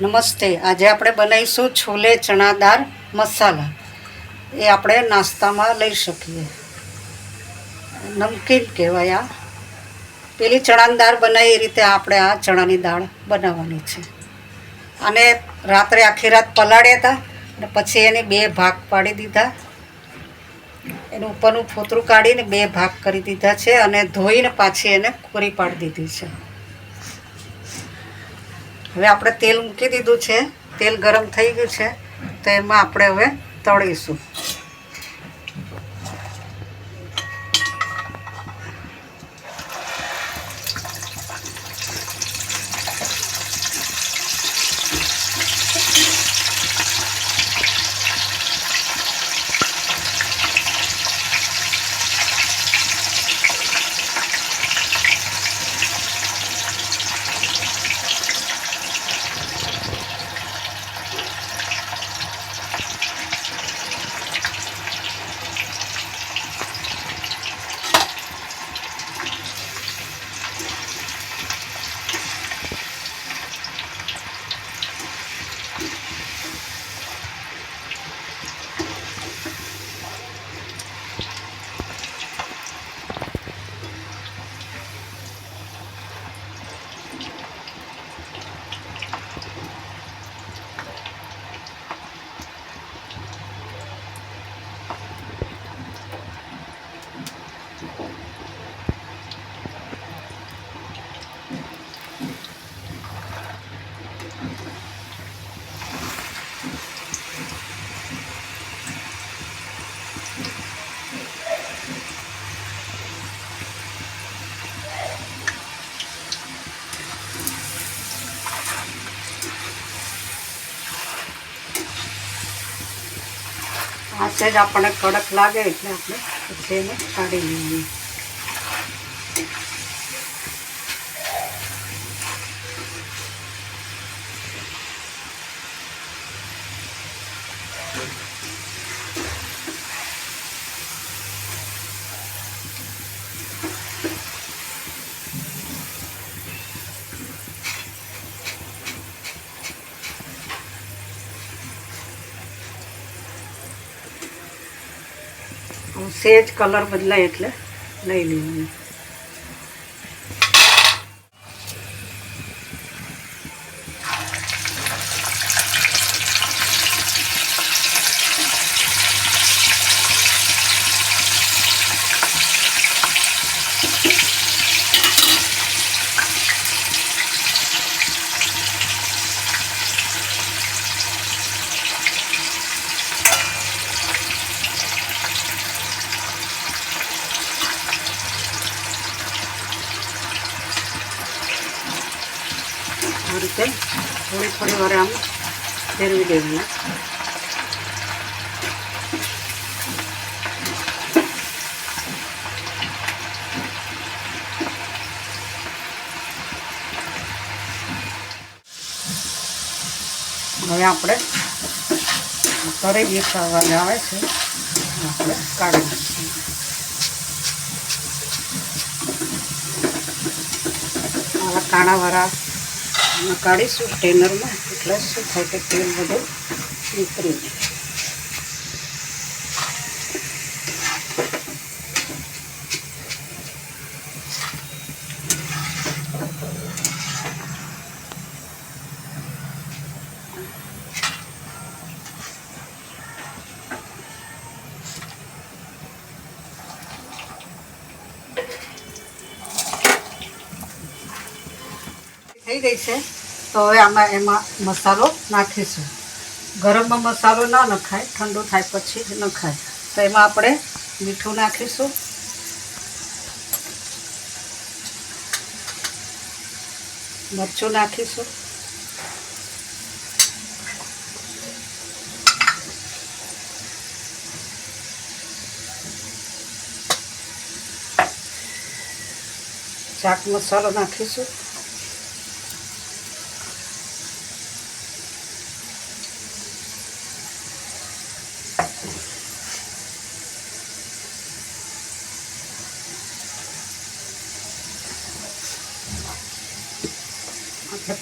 નમસ્તે. આજે આપણે બનાવીશું છોલે ચણા દાળ મસાલા. એ આપણે નાસ્તામાં લઈ શકીએ. નમકીન કહેવાય આ. પેલી ચણાની દાળ બનાવી એ રીતે આપણે આ ચણાની દાળ બનાવવાની છે. અને રાત્રે આખી રાત પલાળ્યા હતા અને પછી એને બે ભાગ પાડી દીધા. એનું ઉપરનું ફોતરું કાઢીને બે ભાગ કરી દીધા છે અને ધોઈને પાછી એને કોરી પાડી દીધી છે. હવે આપણે તેલ મૂકી દીધું છે. તેલ ગરમ થઈ ગયું છે. તો એમાં આપણે હવે તળીશું. આ જ આપણને કડક લાગે એટલે આપણે પછી એને કાઢી લઈએ. હવે સેજ કલર બદલાય એટલે લઈ લેવાનું આ રીતે થોડી થોડી વાર આમ ફેરવી દેવાના હવે આપણે તરી ગીત અવાજ આવે છે આપણે કાઢી નાખીએ આવા કાણાવાળા અને કાઢીશું ટેનરમાં એટલે શું થાય કે તેલ બધું નીકળી જાય. થઈ ગઈ છે, તો હવે આમાં એમાં મસાલો નાખીશું. ગરમમાં મસાલો ના નખાય, ઠંડુ થાય પછી નખાય. તો એમાં આપણે મીઠું નાખીશું. મરચું નાખીશું. ચાટ મસાલો નાખીશું.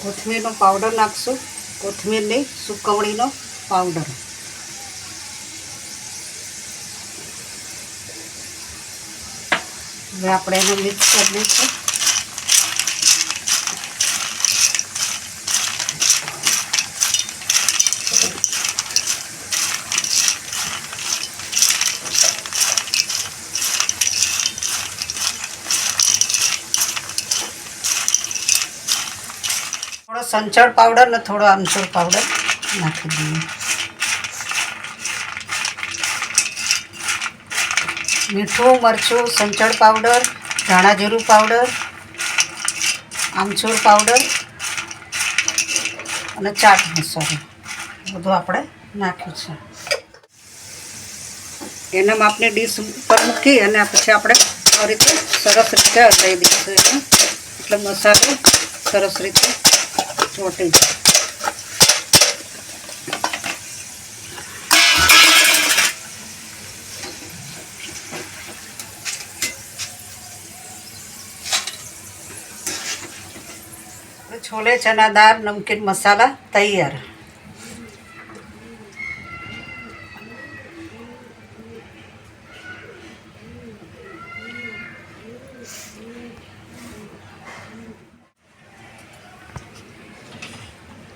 કોથમીરનો પાવડર નાખશું. કોથમીરની સુકવણીનો પાવડર હવે આપણે એને મિક્સ કરી દઈશું થોડો સંચળ પાવડર ને થોડો આમચૂર પાવડર નાખી દઈએ. મીઠું, મરચું, સંચળ પાવડર ધાણા જીરું પાવડર આમચૂર પાવડર અને ચાટ મસાલો. બધું આપણે નાખ્યું છે. એના માપની ડીશ ઉપર મૂકી અને પછી આપણે આ રીતે સરસ રીતે હલાવી દઈશું એટલે મસાલો સરસ રીતે ચોટી છોલે ચના દાળ નમકીન મસાલા તૈયાર.